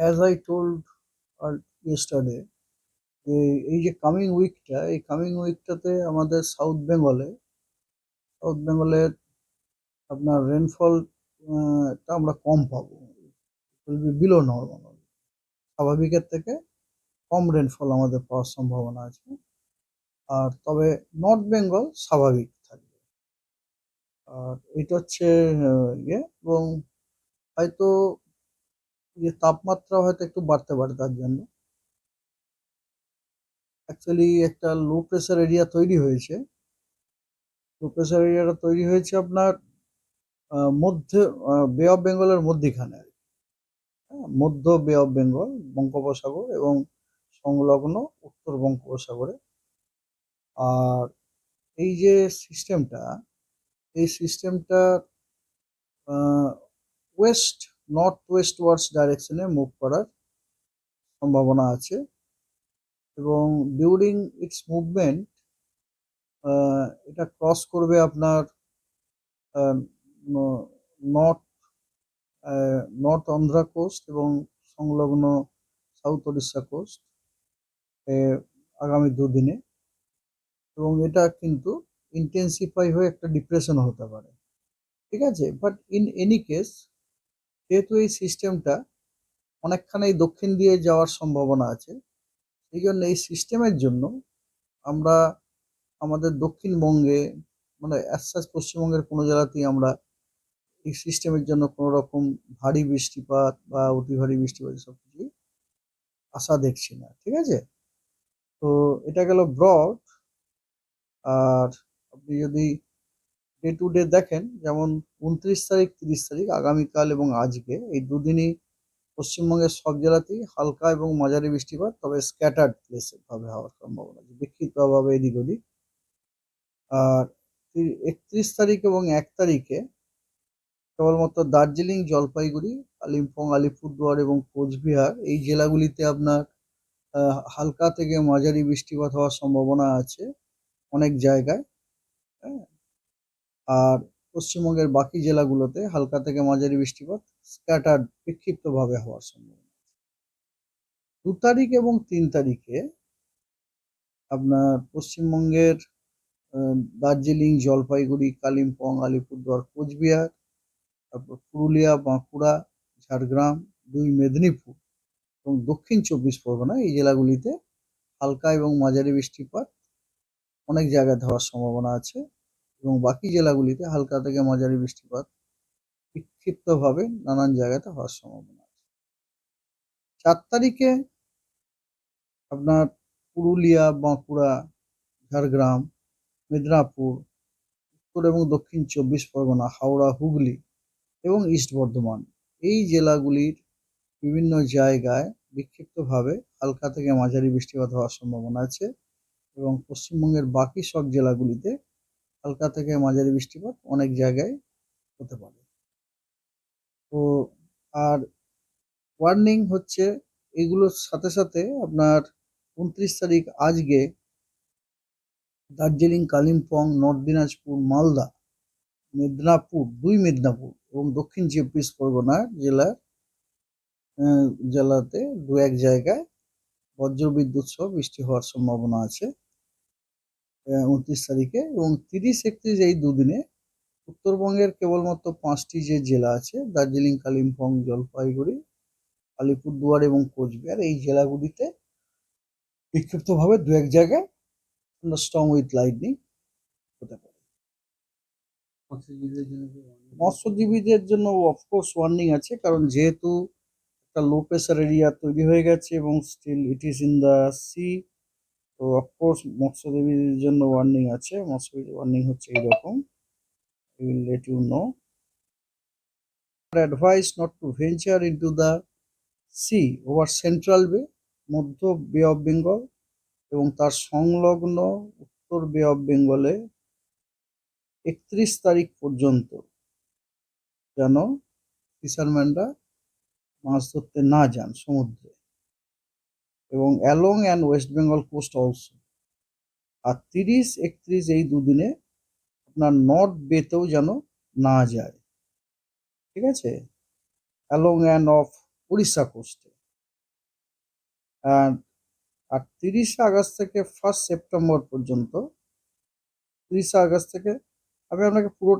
As I told yesterday যে এই যে কামিং উইকটা এই কামিং উইকটাতে আমাদের সাউথ বেঙ্গলে সাউথ বেঙ্গলের আপনার রেনফল টা আমরা কম পাবো। বিলো নর্মাল স্বাভাবিকের থেকে কম রেনফল আমাদের পাওয়ার সম্ভাবনা আছে। আর তবে নর্থ বেঙ্গল স্বাভাবিক থাকবে। আর এটা হচ্ছে ইয়ে এবং হয়তো যে তাপমাত্রা হয়তো একটু বাড়তে পারে তার জন্য। অ্যাকচুয়ালি একটা লো প্রেশার এরিয়া তৈরি হয়েছে। লো প্রেশার এরিয়াটা তৈরি হয়েছে আপনার মধ্যে বে অফ বেঙ্গলের মধ্যিখানে। হ্যাঁ, মধ্য বে অফ বেঙ্গল বঙ্গোপসাগর এবং সংলগ্ন উত্তর বঙ্গোপসাগরে। আর এই যে সিস্টেমটা এই সিস্টেমটা ওয়েস্ট নর্থ ওয়েস্ট ওয়ার্ডস ডাইরেকশনে মুভ করার সম্ভাবনা আছে এবং ডিউরিং ইটস মুভমেন্ট এটা ক্রস করবে আপনার নর্থ নর্থ অন্ধ্রা কোস্ট এবং সংলগ্ন সাউথ ওড়িশা কোস্ট আগামী দুদিনে এবং এটা কিন্তু ইন্টেন্সিফাই হয়ে একটা ডিপ্রেশন হতে পারে। ঠিক আছে? বাট ইন এনি কেস যেহেতু এই সিস্টেমটা অনেকখানি দক্ষিণ দিয়ে যাওয়ার সম্ভাবনা আছে এই জন্য এই সিস্টেমের জন্য আমরা আমাদের দক্ষিণবঙ্গে মানে অ্যাসাস পশ্চিমবঙ্গের কোনো জেলাতেই আমরা এই সিস্টেমের জন্য কোনো রকম ভারী বৃষ্টিপাত বা অতি ভারী বৃষ্টিপাত সব কিছুই আশা দেখছি না, ঠিক আছে? তো এটা গেল ব্রড আর আপনি যদি ডে টু ডে দেখেন, যেমন উনত্রিশ তারিখ, তিরিশ তারিখ, আগামীকাল এবং আজকে, এই দুদিনই পশ্চিমবঙ্গের সব জেলাতেই হালকা এবং মাঝারি বৃষ্টিপাত, তবে স্ক্যাটার্ড প্লেসে ভাবে হওয়ার সম্ভাবনা আছে। বিক্ষিপ্তভাবে এদিক ওদিক। আর একত্রিশ তারিখ এবং এক তারিখে কেবলমাত্র দার্জিলিং, জলপাইগুড়ি, কালিম্পং, আলিপুরদুয়ার এবং কোচবিহার, এই জেলাগুলিতে আপনার হালকা থেকে মাঝারি বৃষ্টিপাত হওয়ার সম্ভাবনা আছে অনেক জায়গায়। হ্যাঁ আর পশ্চিমবঙ্গের বাকি জেলাগুলোতে হালকা থেকে মাঝারি বৃষ্টিপাত স্ক্যাটার্ড বিক্ষিপ্তভাবে হওয়ার সম্ভাবনা দু তারিখ এবং তিন তারিখে আপনার পশ্চিমবঙ্গের দার্জিলিং, জলপাইগুড়ি, কালিম্পং, আলিপুরদুয়ার, কোচবিহার, তারপর পুরুলিয়া, বাঁকুড়া, ঝাড়গ্রাম, দুই মেদিনীপুর এবং দক্ষিণ চব্বিশ পরগনা এই জেলাগুলিতে হালকা এবং মাঝারি বৃষ্টিপাত অনেক জায়গায় হওয়ার সম্ভাবনা আছে। এবং বাকি জেলাগুলিতে হালকা থেকে মাঝারি বৃষ্টিপাত বিক্ষিপ্তভাবে নানান জায়গাতে হওয়ার সম্ভাবনা আছে। চার তারিখে আপনার পুরুলিয়া, বাঁকুড়া, ঝাড়গ্রাম, মেদিনীপুর, উত্তর এবং দক্ষিণ চব্বিশ পরগনা, হাওড়া, হুগলি এবং ইস্ট বর্ধমান এই জেলাগুলির বিভিন্ন জায়গায় বিক্ষিপ্তভাবে হালকা থেকে মাঝারি বৃষ্টিপাত হওয়ার সম্ভাবনা আছে এবং পশ্চিমবঙ্গের বাকি সব জেলাগুলিতে হালকা থেকে মাঝারি বৃষ্টিপাত অনেক জায়গায় হতে পারে। তো আর ওয়ার্নিং হচ্ছে, এগুলোর সাথে সাথে আপনার উনত্রিশ তারিখ আজকে দার্জিলিং, কালিম্পং, নর্থ দিনাজপুর, মালদা, মেদিনীপুর, দুই মেদিনীপুর এবং দক্ষিণ চব্বিশ পরগনা জেলার জেলাতে দু এক জায়গায় বজ্রবিদ্যুৎ সহ বৃষ্টি হওয়ার সম্ভাবনা আছে। উনত্রিশ তারিখে এবং তিরিশ একত্রিশ এই দুদিনে উত্তরবঙ্গের কেবলমাত্র পাঁচটি যে জেলা আছে দার্জিলিং কালিম্পং জলপাইগুড়ি আলিপুরদুয়ার এবং কোচবিহার এই জেলাগুলিতে বিক্ষিপ্তভাবে দু এক জায়গায় স্ট্রং উইথ লাইটনিং হতে পারে। মৎস্যজীবীদের জন্য অফকোর্স ওয়ার্নিং আছে কারণ যেহেতু একটা লো প্রেসার এরিয়া তৈরি হয়ে গেছে এবং still it is in the sea তো অফকোর্স মৎস্যজীবীদের জন্য ওয়ার্নিং আছে। মৎস্যজীবী ওয়ার্নিং হচ্ছে এইরকম। Let you know advise not to venture into the sea over central bay মধ্য বে অফ বেঙ্গল এবং তার সংলগ্ন উত্তর বে অফ বেঙ্গলে একত্রিশ তারিখ পর্যন্ত যেন ফিশারম্যানরা মাছ ধরতে না যান সমুদ্রে। এবং along and West Bengal coast also. আর তিরিশ, একত্রিশ এই দুদিনে আপনার নর্থ বেতেও যেন না যায়। ঠিক আছে? অ্যালং অ্যান্ড অফ উড়িষ্যা কোস্টে। আর তিরিশে আগস্ট থেকে ফার্স্ট সেপ্টেম্বর পর্যন্ত, তিরিশে আগস্ট থেকে আমি আপনাকে পুরোটাই